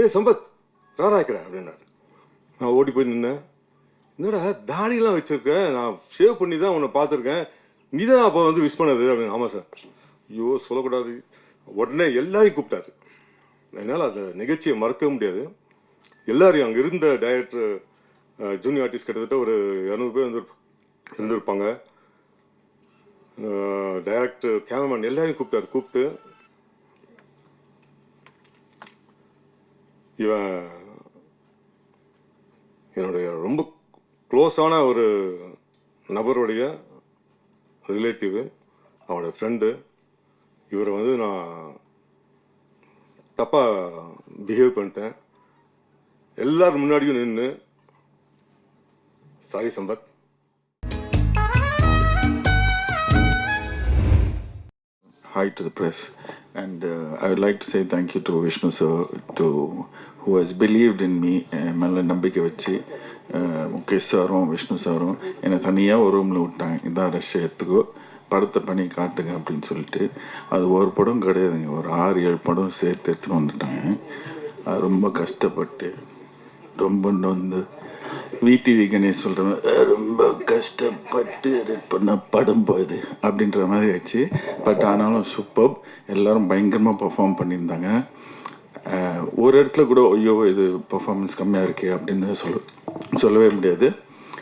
ஏய் சம்பத் ராராய்க்கடா அப்படின்னாரு. நான் ஓடி போய் நின்னேன். என்னடா தாடியெல்லாம் வச்சுருக்கேன் நான் சேவ் பண்ணி தான் உன்னை பார்த்துருக்கேன். நீ தான் அப்போ வந்து விஷ் பண்ணது அப்படின்னு. ஆமாம் சார் ஐயோ சொல்லக்கூடாது. உடனே எல்லாரையும் கூப்பிட்டாரு. என்னால் அந்த நிகழ்ச்சியை மறக்க முடியாது. எல்லாரையும் அங்கே இருந்த டைரக்டர் ஜூனியர் ஆர்டிஸ்ட் கிட்டத்தட்ட ஒரு இரநூறு பேர் வந்து இருந்திருப்பாங்க. டைரக்டர் கேமராமேன் எல்லாரையும் கூப்பிட்டாரு. கூப்பிட்டு இவன் என்னுடைய ரொம்ப க்ளோஸான ஒரு நபருடைய ரிலேட்டிவ் அவனோட ஃப்ரெண்டு. இவரை வந்து நான் தப்பாக பிஹேவ் பண்ணிட்டேன். எல்லார் முன்னாடியும் நின்று sorry Sampath. Hi to the press, and uh, I would like to say thank you to Vishnu sir, to who has believed in me மேலே நம்பிக்கை வச்சு eh, முகேஷ் சாரும் விஷ்ணு சாரும் என்னை தனியாக ஒரு ரூமில் விட்டாங்க. இதான் ரஷ் எடுத்துக்கோ படத்தை பண்ணி காட்டுங்க அப்படின்னு சொல்லிட்டு அது ஒரு படம் கிடையாதுங்க. ஒரு ஆறு ஏழு படம் சேர்த்து எடுத்துன்னு வந்துட்டாங்க. அது ரொம்ப கஷ்டப்பட்டு ரொம்ப நொந்து விடிவி கணேஷ் சொல்கிறேன் ரொம்ப கஷ்டப்பட்டு edit பண்ண படம் போகுது அப்படின்ற மாதிரி ஆயிடுச்சு. பட் ஆனாலும் சூப்பர் எல்லோரும் பயங்கரமாக பர்ஃபார்ம் பண்ணியிருந்தாங்க. ஒரு இடத்துல கூட ஐயோ இது பெர்ஃபார்மன்ஸ் கம்மியாக இருக்கே அப்படின்னு சொல்ல சொல்லவே முடியாது.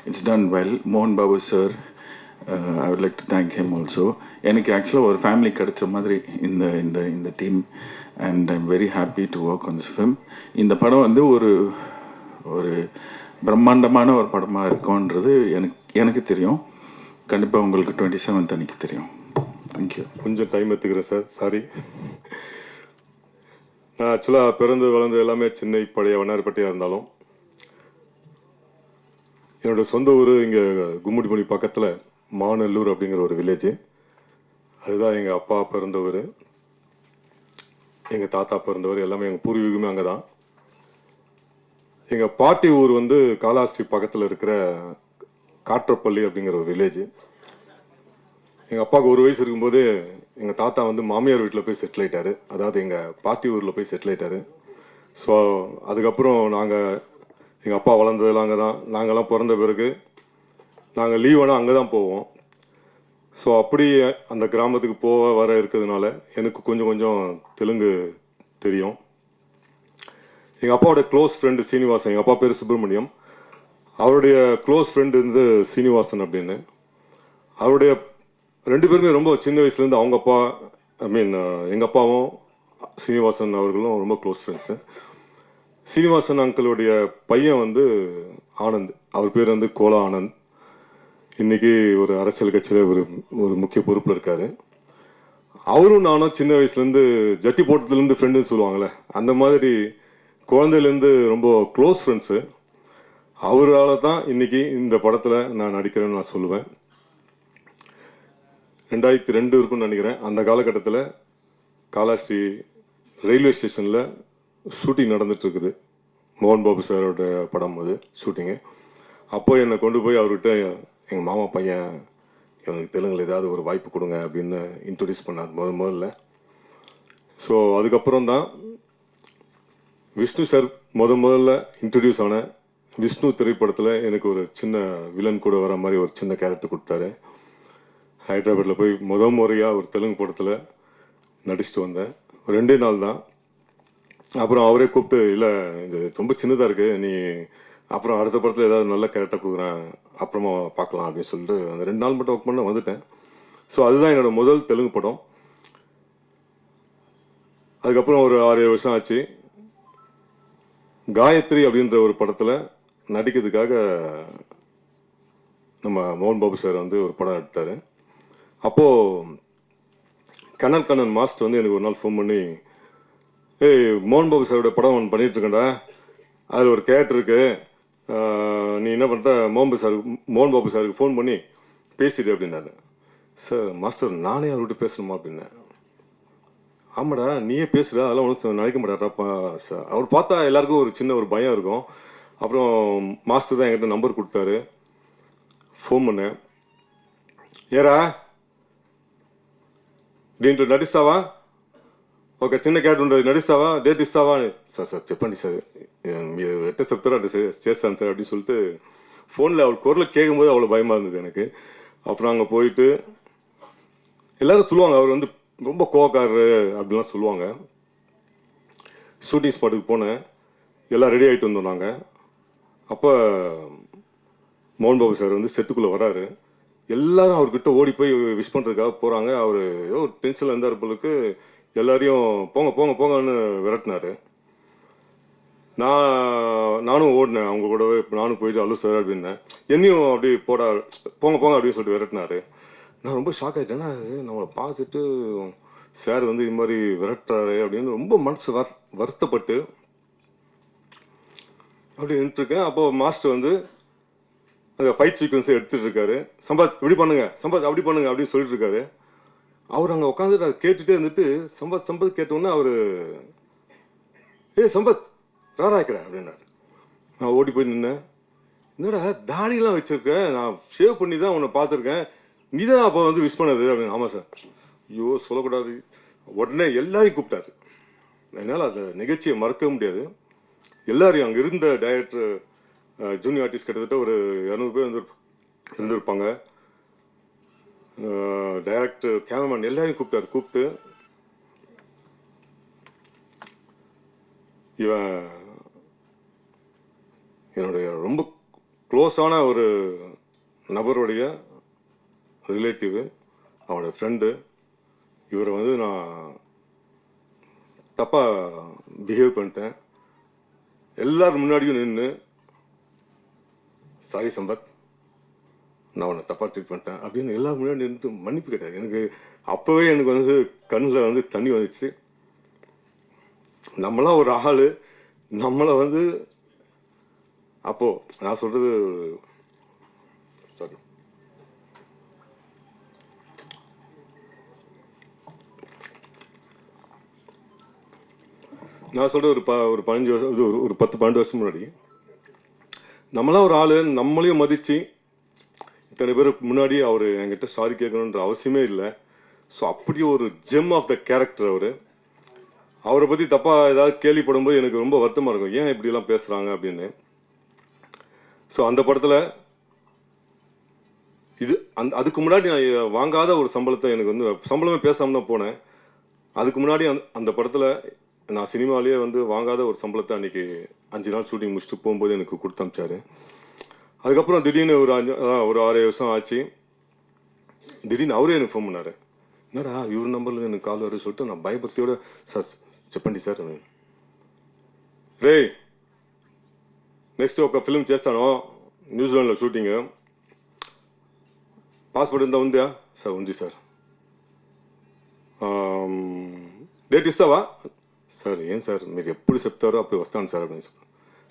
இட்ஸ் டன் வெல் மோகன் Babu sir I would like to thank him also எனக்கு ஆக்சுவலாக ஒரு ஃபேமிலி கிடைச்ச மாதிரி இந்த இந்த இந்த team and I'm very happy to work on this film இந்த படம் வந்து ஒரு ஒரு பிரம்மாண்டமான ஒரு படமாக இருக்கும்ன்றது எனக்கு எனக்கு தெரியும். கண்டிப்பாக உங்களுக்கு டுவெண்ட்டி செவன்த் அன்னைக்கு தெரியும். தேங்க்யூ கொஞ்சம் டைம் எடுத்துக்கிறேன் சார் சாரி நான் ஆக்சுவலாக பிறந்து வளர்ந்து எல்லாமே சென்னை பழைய வண்ணார்பட்டியாக இருந்தாலும் என்னோட சொந்த ஊர் இங்கே கும்முடிமொழி பக்கத்தில் மாநல்லூர் அப்படிங்கிற ஒரு வில்லேஜ் அதுதான் எங்கள் அப்பா பிறந்த ஊர். எங்கள் தாத்தா பிறந்தவர் எல்லாமே எங்கள் பூர்வீகமே அங்கே தான் எங்கள் பாட்டி ஊர் வந்து காலாஸ்ரீ பக்கத்தில் இருக்கிற காற்றப்பள்ளி அப்படிங்கிற ஒரு வில்லேஜ் எங்கள் அப்பாவுக்கு ஒரு வயசு இருக்கும்போது எங்கள் தாத்தா வந்து மாமியார் வீட்டில் போய் செட்டில் ஆயிட்டாரு. அதாவது எங்கள் பாட்டி ஊரில் போய் செட்டில் ஆயிட்டாரு. ஸோ அதுக்கப்புறம் நாங்கள் எங்கள் அப்பா வளர்ந்ததெல்லாம் அங்கே தான் நாங்கள்லாம் பிறந்த பிறகு நாங்கள் லீவ் ஆனால் அங்கே தான் போவோம். ஸோ அப்படி அந்த கிராமத்துக்கு போக வர இருக்கிறதுனால எனக்கு கொஞ்சம் கொஞ்சம் தெலுங்கு தெரியும். எங்கள் அப்பாவோட க்ளோஸ் ஃப்ரெண்டு சீனிவாசன் எங்கள் அப்பா பேர் சுப்பிரமணியம். அவருடைய க்ளோஸ் ஃப்ரெண்டு வந்து சீனிவாசன் அப்படின்னு. அவருடைய ரெண்டு பேருமே ரொம்ப சின்ன வயசுலேருந்து அவங்க அப்பா ஐ மீன் எங்கள் அப்பாவும் சீனிவாசன் அவர்களும் ரொம்ப க்ளோஸ் ஃப்ரெண்ட்ஸு சீனிவாசன் அங்கிளுடைய பையன் வந்து ஆனந்த். அவர் பேர் வந்து கோலா ஆனந்த். இன்றைக்கி ஒரு அரசியல் கட்சியில் ஒரு ஒரு முக்கிய பொறுப்பில் இருக்கார். அவரும் நானும் சின்ன வயசுலேருந்து ஜட்டி போட்டதுலேருந்து ஃப்ரெண்டுன்னு சொல்லுவாங்கள்ல அந்த மாதிரி குழந்தையிலேருந்து ரொம்ப க்ளோஸ் ஃப்ரெண்ட்ஸு அவரால் தான் இன்றைக்கி இந்த படத்தில் நான் நடிக்கிறேன்னு நான் சொல்லுவேன். ரெண்டாயிரத்தி ரெண்டு இருக்கும்னு நினைக்கிறேன். அந்த காலகட்டத்தில் காலாஸ்ரீ ரயில்வே ஸ்டேஷனில் ஷூட்டிங் நடந்துகிட்ருக்குது மோகன் பாபு சாரோட படம் அது ஷூட்டிங்கு அப்போ என்னை கொண்டு போய் அவர்கிட்ட எங்கள் மாமா பையன் இவனுக்கு தெலுங்கில் ஏதாவது ஒரு வாய்ப்பு கொடுங்க அப்படின்னு இன்ட்ரடியூஸ் பண்ணார். முத முதல்ல. ஸோ அதுக்கப்புறம் தான் விஷ்ணு சார் முத முதல்ல இன்ட்ரடியூஸ் ஆன விஷ்ணு திரைப்படத்தில் எனக்கு ஒரு சின்ன வில்லன் கூட வர மாதிரி ஒரு சின்ன கேரக்டர் கொடுத்தாரு. ஹைதராபாத்தில் போய் முத முறையாக ஒரு தெலுங்கு படத்தில் நடிச்சுட்டு வந்தேன். ரெண்டே நாள் தான். அப்புறம் அவரே கூப்பிட்டு இல்லை இது ரொம்ப சின்னதாக இருக்குது நீ அப்புறம் அடுத்த படத்தில் ஏதாவது நல்ல கேரக்டர் கொடுக்குறேன். அப்புறமா பார்க்கலாம் அப்படின்னு சொல்லிட்டு அந்த ரெண்டு நாள் மட்டும் ஒர்க் பண்ண வந்துட்டேன். ஸோ அதுதான் என்னோடய முதல் தெலுங்கு படம். அதுக்கப்புறம் ஒரு ஆறு ஏழு வருஷம் ஆச்சு. காயத்ரி அப்படின்ற ஒரு படத்தில் நடிக்கிறதுக்காக நம்ம மோகன் பாபு சார் வந்து ஒரு படம் எடுத்தார். அப்போது கண்ணன் கண்ணன் மாஸ்டர் வந்து எனக்கு ஒரு நாள் ஃபோன் பண்ணி ஏய் மோகன் பாபு சாரோட படம் ஒன்று பண்ணிட்டு இருக்கேன்டா. அதில் ஒரு கேரக்டர் இருக்கு. நீ என்ன பண்ணுற மோகன் பாபு சாருக்கு மோகன் பாபு சாருக்கு ஃபோன் பண்ணி பேசிட்டு அப்படின்னாரு. சார் மாஸ்டர் நானே அவர்கிட்ட பேசணுமா? அப்படின்னேன். ஆமாடா நீயே பேசுடா. அதெல்லாம் ஒன்றும் நினைக்க மாட்டாரா அவர் பார்த்தா எல்லாருக்கும் ஒரு சின்ன ஒரு பயம் இருக்கும். அப்புறம் மாஸ்டர் தான் என்கிட்ட நம்பர் கொடுத்தாரு. ஃபோன் பண்ணேன். ஏரா దీంట్లో నటిస్తావా ఒక చిన్న క్యారెక్టర్ ఉంటుంది నడుస్తావా డేట్ ఇస్తావా అని సార్ సార్ చెప్పండి సార్ మీరు ఎట్ట చెప్తారో అట్ట చే- చేస్తాను సార్ அப்படின்னு சொல்லிட்டு ஃபோனில் அவர் குரலை கேட்கும்போது அவ்வளோ பயமாக இருந்தது எனக்கு அப்புறம் அங்கே போயிட்டு எல்லாரும் சொல்லுவாங்க அவர் வந்து ரொம்ப கோவக்காரரு அப்படிலாம் சொல்லுவாங்க ஷூட்டிங் ஸ்பாட்டுக்கு போனேன் எல்லாம் ரெடி ஆகிட்டு வந்தோம் நாங்கள் அப்போ மோகன் பாபு சார் வந்து செட்டுக்குள்ளே வராரு எல்லாரும் அவர்கிட்ட ஓடி போய் விஷ் பண்ணுறதுக்காக போகிறாங்க அவர் ஏதோ ஒரு டென்ஷனில் இருந்தார் பொழுது எல்லாரையும் போங்க போங்க போங்கன்னு விரட்டினார். நான் நானும் ஓடினேன். அவங்க கூடவே நானும் போயிட்டு அல்லு சார் அப்படின்னேன் என்னையும் அப்படி போட போங்க போங்க அப்படின்னு சொல்லிட்டு விரட்டினாரு. நான் ரொம்ப ஷாக் ஆகிட்டேன்னா அது நம்மளை பார்த்துட்டு சார் வந்து இது மாதிரி விரட்டுறாரு அப்படின்னு ரொம்ப மனசு வர் வருத்தப்பட்டு அப்படி நின்றுருக்கேன் அப்போது மாஸ்டர் வந்து அந்த ஃபைட் சீக்வன்ஸை எடுத்துட்டு இருக்காரு. சம்பாத் இப்படி பண்ணுங்க சம்பாத் அப்படி பண்ணுங்க அப்படின்னு சொல்லிட்டு இருக்காரு. அவர் அங்கே உட்காந்துட்டு அதை கேட்டுட்டே இருந்துட்டு சம்பத் சம்பத் கேட்டோன்னே அவர் ஏ சம்பத் ராராய்க்கடா அப்படின்னாரு. நான் ஓடி போய் நின்னேன். என்னடா தாடிலாம் வச்சுருக்கேன் நான் ஷேவ் பண்ணி தான் உன்னை பார்த்துருக்கேன். நீ தான் அப்போ வந்து விஷ் பண்ணது அப்படின்னு. ஆமாம் சார். ஐயோ சொல்லக்கூடாது. உடனே எல்லாரையும் கூப்பிட்டாரு. என்னால் அந்த நிகழ்ச்சியை மறக்க முடியாது. எல்லாரையும் அங்கே இருந்த டைரக்டர் ஜூனியர் ஆர்டிஸ்ட் கிட்டத்தட்ட ஒரு இரநூறு பேர் இருந்து இருந்திருப்பாங்க. டைரக்டர் கேமராமேன் எல்லாரையும் கூப்பிட்டாரு கூப்பிட்டு. இவன் என்னுடைய ரொம்ப க்ளோஸான ஒரு நபருடைய ரிலேட்டிவு அவனோட ஃப்ரெண்டு இவரை வந்து நான் தப்பாக பிஹேவ் பண்ணிட்டேன். எல்லாரும் முன்னாடியும் நின்று சாரி சம்பத் நான் உன்னை தப்பாக ட்ரீட் பண்ணிட்டேன் அப்படின்னு எல்லா முன்னாடி மன்னிப்பு கேட்டார். எனக்கு அப்போவே எனக்கு வந்து கண்ணில் வந்து தண்ணி வந்துச்சு. நம்மளாம் ஒரு ஆள் நம்மளை வந்து அப்போது நான் சொல்கிறது சாரி நான் சொல்கிறது ஒரு ப ஒரு பதினஞ்சு வருஷம் இது ஒரு ஒரு பத்து பன்னெண்டு வருஷம் முன்னாடி. நம்மளாம் ஒரு ஆள் நம்மளையும் மதித்து இத்தனை பேருக்கு முன்னாடி அவர் என்கிட்ட சாரி கேட்கணுன்ற அவசியமே இல்லை. ஸோ அப்படி ஒரு ஜெம் ஆஃப் த கேரக்டர் அவர். அவரை பற்றி தப்பாக ஏதாவது கேள்விப்படும்போது எனக்கு ரொம்ப வருத்தமாக இருக்கும். ஏன் இப்படிலாம் பேசுகிறாங்க அப்படின்னு. ஸோ அந்த படத்தில் இது அந் அதுக்கு முன்னாடி நான் வாங்காத ஒரு சம்பளத்தை எனக்கு வந்து சம்பளமே பேசாமல் தான் போனேன். அதுக்கு முன்னாடி அந்த அந்த படத்தில் நான் சினிமாலேயே வந்து வாங்காத ஒரு சம்பளத்தை அன்னைக்கு அஞ்சு நாள் ஷூட்டிங் முடிச்சுட்டு போகும்போது எனக்கு கொடுத்து அனுப்பிச்சாரு அதுக்கப்புறம் திடீர்னு ஒரு அஞ்சு அதான் ஒரு ஆறு வருஷம் ஆச்சு திடீர்னு அவரே எனக்கு ஃபோன் பண்ணார் என்னடா இவர் நம்பர்ல எனக்கு கால் வருது சொல்லிட்டு நான் பயபக்தியோட சார் చెప్పండి సార్ రే నెక్స్ట్ ఒక ఫిల్మ్ చేస్తాను న్యూజిలాండ్లో షూటింగ్ పాస్పోర్ట్ ఎంత ఉందా సార్ ఉంది సార్ డేట్ ఇస్తావా సార్ ఏం సార్ మీరు ఎప్పుడు చెప్తారో అప్పుడు వస్తాను సార్ அப்படின்னு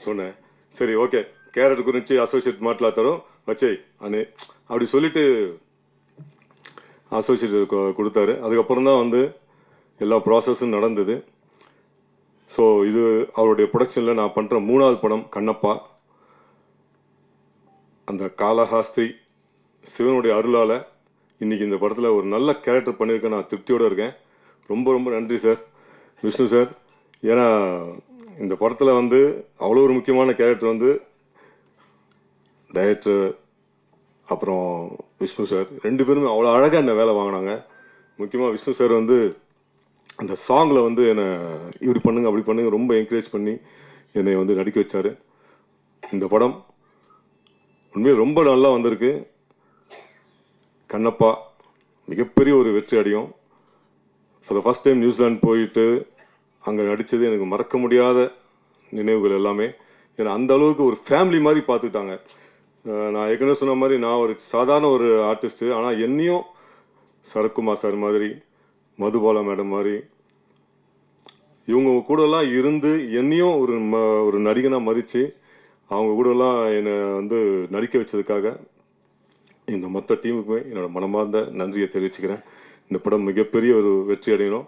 சொன்னேன் சரி ஓகே கேரட் గురించి அசோசியேட் మాట్లాడతారు వచ్చేయి అని அப்படி சொல்லிட்டு அசோசியேட் கொடுத்தாரு அதுக்கப்புறம் தான் வந்து எல்லா ப்ராசஸும் நடந்தது ஸோ இது அவருடைய ப்ரொடக்ஷனில் நான் பண்ணுற மூணாவது படம் கண்ணப்பா அந்த காலஹாஸ்திரி சிவனுடைய அருளால் இன்னைக்கு இந்த படத்தில் ஒரு நல்ல கேரக்டர் பண்ணியிருக்கேன் நான் திருப்தியோடு இருக்கேன் ரொம்ப ரொம்ப நன்றி சார் விஷ்ணு சார் ஏன்னா இந்த படத்தில் வந்து அவ்வளோ ஒரு முக்கியமான கேரக்டர் வந்து டைரக்டர் அப்புறம் விஷ்ணு சார் ரெண்டு பேருமே அவ்வளோ அழகாக என்ன வேலை வாங்கினாங்க. முக்கியமாக விஷ்ணு சார் வந்து அந்த சாங்கில் வந்து என்னை இப்படி பண்ணுங்க அப்படி பண்ணுங்க ரொம்ப என்கரேஜ் பண்ணி என்னை வந்து நடிக்க வச்சார். இந்த படம் உண்மையில் ரொம்ப நல்லா வந்திருக்கு. கண்ணப்பா மிகப்பெரிய ஒரு வெற்றி அடையும். For the first time New Zealand போயிட்டு அங்கே நடித்தது எனக்கு மறக்க முடியாத நினைவுகள் எல்லாமே. ஏன்னா அந்த அளவுக்கு ஒரு ஃபேமிலி மாதிரி பார்த்துக்கிட்டாங்க நான் ஏற்கனவே சொன்ன மாதிரி நான் ஒரு சாதாரண ஒரு ஆர்டிஸ்ட்டு ஆனால் என்னையும் சரக்குமார் சார் மாதிரி மதுபாலா மேடம் மாதிரி இவங்க கூடலாம் இருந்து என்னையும் ஒரு ம ஒரு நடிகனாக மதித்து அவங்க கூடலாம் என்னை வந்து நடிக்க வச்சதுக்காக இந்த மொத்த டீமுக்குமே என்னோடய மனமார்ந்த நன்றியை தெரிவிச்சுக்கிறேன். இந்த படம் மிகப்பெரிய ஒரு வெற்றி அடையணும்.